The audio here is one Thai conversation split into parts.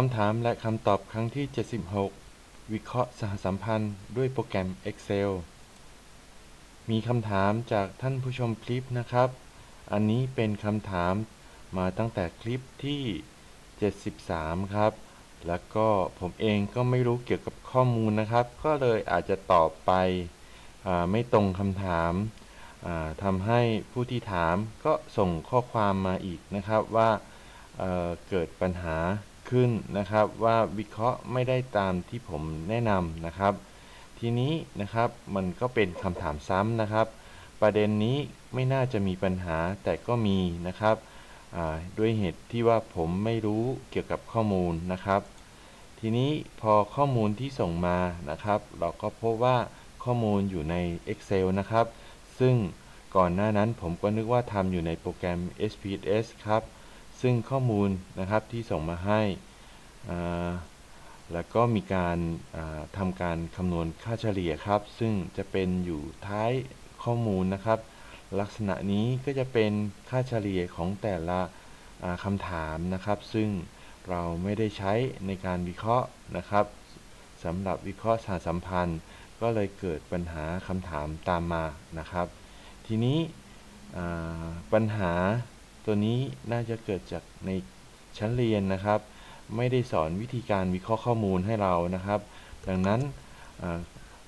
คำถามและคำตอบครั้งที่ 76 วิเคราะห์สหสัมพันธ์ด้วยโปรแกรม Excel มีคำถามจากท่านผู้ชมคลิปนะครับ อันนี้เป็นคำถามมาตั้งแต่คลิปที่ 73 ครับ แล้วก็ผมเองก็ไม่รู้เกี่ยวกับข้อมูลนะครับ ก็เลยอาจจะตอบไปไม่ตรงคำถามทำให้ผู้ที่ถามก็ส่งข้อความมาอีกนะครับว่าเเกิดปัญหา ขึ้นนะครับว่าวิเคราะห์ไม่ได้ตามที่ผมแนะนำนะครับ ทีนี้นะครับมันก็เป็นคำถามซ้ำนะครับ ประเด็นนี้ไม่น่าจะมีปัญหาแต่ก็มีนะครับด้วยเหตุที่ว่าผมไม่รู้เกี่ยวกับข้อมูลนะครับ ทีนี้พอข้อมูลที่ส่งมานะครับ เราก็พบว่าข้อมูลอยู่ใน Excel นะครับ ซึ่งก่อนหน้านั้นผมก็นึกว่าทำอยู่ในโปรแกรม SPSS ครับ ซึ่งข้อมูลนะครับที่ส่งมาให้ แล้วก็มีการอ่าทำการคำนวณค่าเฉลี่ยครับ ซึ่งจะเป็นอยู่ท้ายข้อมูลนะครับ ลักษณะนี้ก็จะเป็นค่าเฉลี่ยของแต่ละอ่าคำถามนะครับ ซึ่งเราไม่ได้ใช้ในการวิเคราะห์นะครับสำหรับวิเคราะห์สารสัมพันธ์ ก็เลยเกิดปัญหาคำถามตามมานะครับ ทีนี้ปัญหา ตัวนี้น่าจะเกิดจากในชั้นเรียนนะครับ ไม่ได้สอนวิธีการวิเคราะห์ข้อมูลให้เรานะครับ ดังนั้น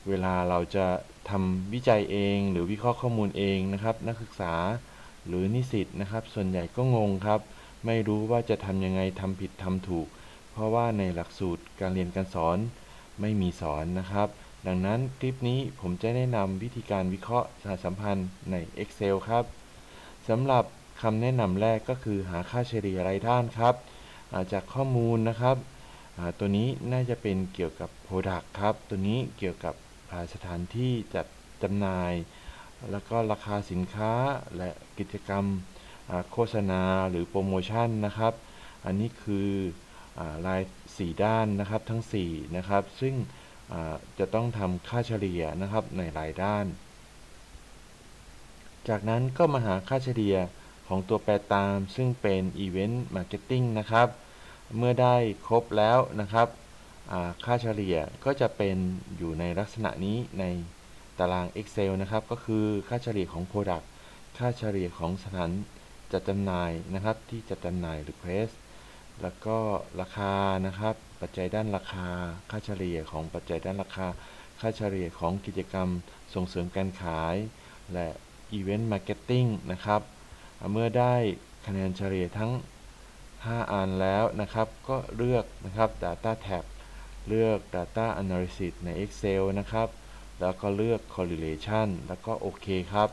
เวลาเราจะทำวิจัยเองหรือวิเคราะห์ข้อมูลเองนะครับ นักศึกษาหรือนิสิตนะครับ ส่วนใหญ่ก็งงครับ ไม่รู้ว่าจะทำยังไงทำผิดทำถูก เพราะว่าในหลักสูตรการเรียนการสอนไม่มีสอนนะครับ ดังนั้นคลิปนี้ผมจะแนะนำวิธีการวิเคราะห์สหสัมพันธ์ใน Excel ครับสำหรับ คำแนะนำแรกก็คือหาค่าเฉลี่ยรายด้านครับาจากข้อมูลนะครับ ตัวนี้น่าจะเป็นเกี่ยวกับ Product ครับ ตัวนี้เกี่ยวกับสถานที่จัดจำหน่าย แล้วก็ราคาสินค้าและกิจกรรมโฆษณาหรือโปรโมชั่นนะครับ อันนี้คืออาราย 4 ด้านนะครับทั้ง 4 นะครับ ซึ่งจะต้องทำค่าเฉลี่ยนะครับในรายด้าน จากนั้นก็มาหาค่าเฉลี่ย ของตัวแปรตาม ซึ่งเป็น Event Marketing นะครับ เมื่อได้ครบแล้วนะครับค่าเฉลี่ยก็จะเป็นอยู่ในลักษณะนี้ในตาราง Excel นะครับ ก็คือค่าเฉลี่ยของ Product ค่าเฉลี่ยของสถานจัดจำหน่ายนะครับ ที่จัดจำหน่าย Request แล้วก็ราคานะครับ ปัจจัยด้านราคา ค่าเฉลี่ยของปัจจัยด้านราคา ค่าเฉลี่ยของกิจกรรมส่งเสริมการขาย และ Event Marketing นะครับ เมื่อได้คะแนนเฉลี่ยทั้ง 5 อันแล้วนะครับ ก็เลือกนะครับ Data Tab เลือก Data Analysis ใน Excel นะครับ แล้วก็เลือก Correlation แล้วก็โอเคครับ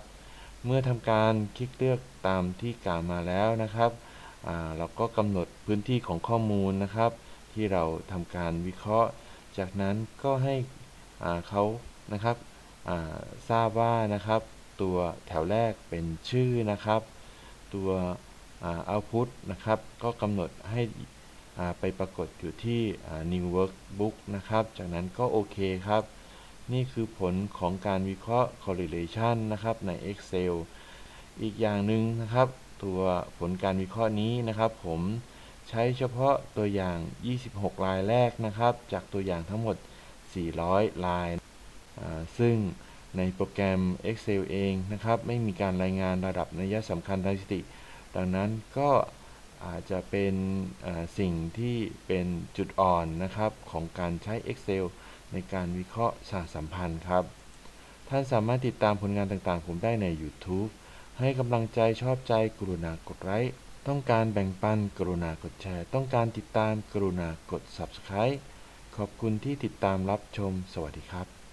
เมื่อทำการคลิกเลือกตามที่กล่าวมาแล้วนะครับ เราก็กำหนดพื้นที่ของข้อมูลนะครับ ที่เราทำการวิเคราะห์ จากนั้นก็ให้เขานะครับทราบว่านะครับ ตัวแถวแรกเป็นชื่อนะครับ ตัวเอา output นะครับ ก็กำหนดให้ไปปรากฏอยู่ที่ new workbook นะครับ จากนั้นก็โอเคครับ นี่คือผลของการวิเคราะห์ correlation นะครับใน Excel อีกอย่างหนึ่งนะครับ ตัวผลการวิเคราะห์นี้นะครับ ผมใช้เฉพาะตัวอย่าง 26 ลายแรกนะครับ จากตัวอย่างทั้งหมด 400 ลาย ซึ่ง ในโปรแกรม Excel เองนะครับ ไม่มีการรายงานระดับนัยสำคัญทางสถิติ ดังนั้นก็อาจจะเป็นสิ่งที่เป็นจุดอ่อนนะครับ ของการใช้ Excel ในการวิเคราะห์สหสัมพันธ์ครับ ท่านสามารถติดตามผลงานต่างๆ ผมได้ใน YouTube ให้กำลังใจชอบใจกรุณากดไลค์ต้องการแบ่งปันกรุณากดแชร์ ต้องการติดตามกรุณากด Subscribe ขอบคุณที่ติดตามรับชม สวัสดีครับ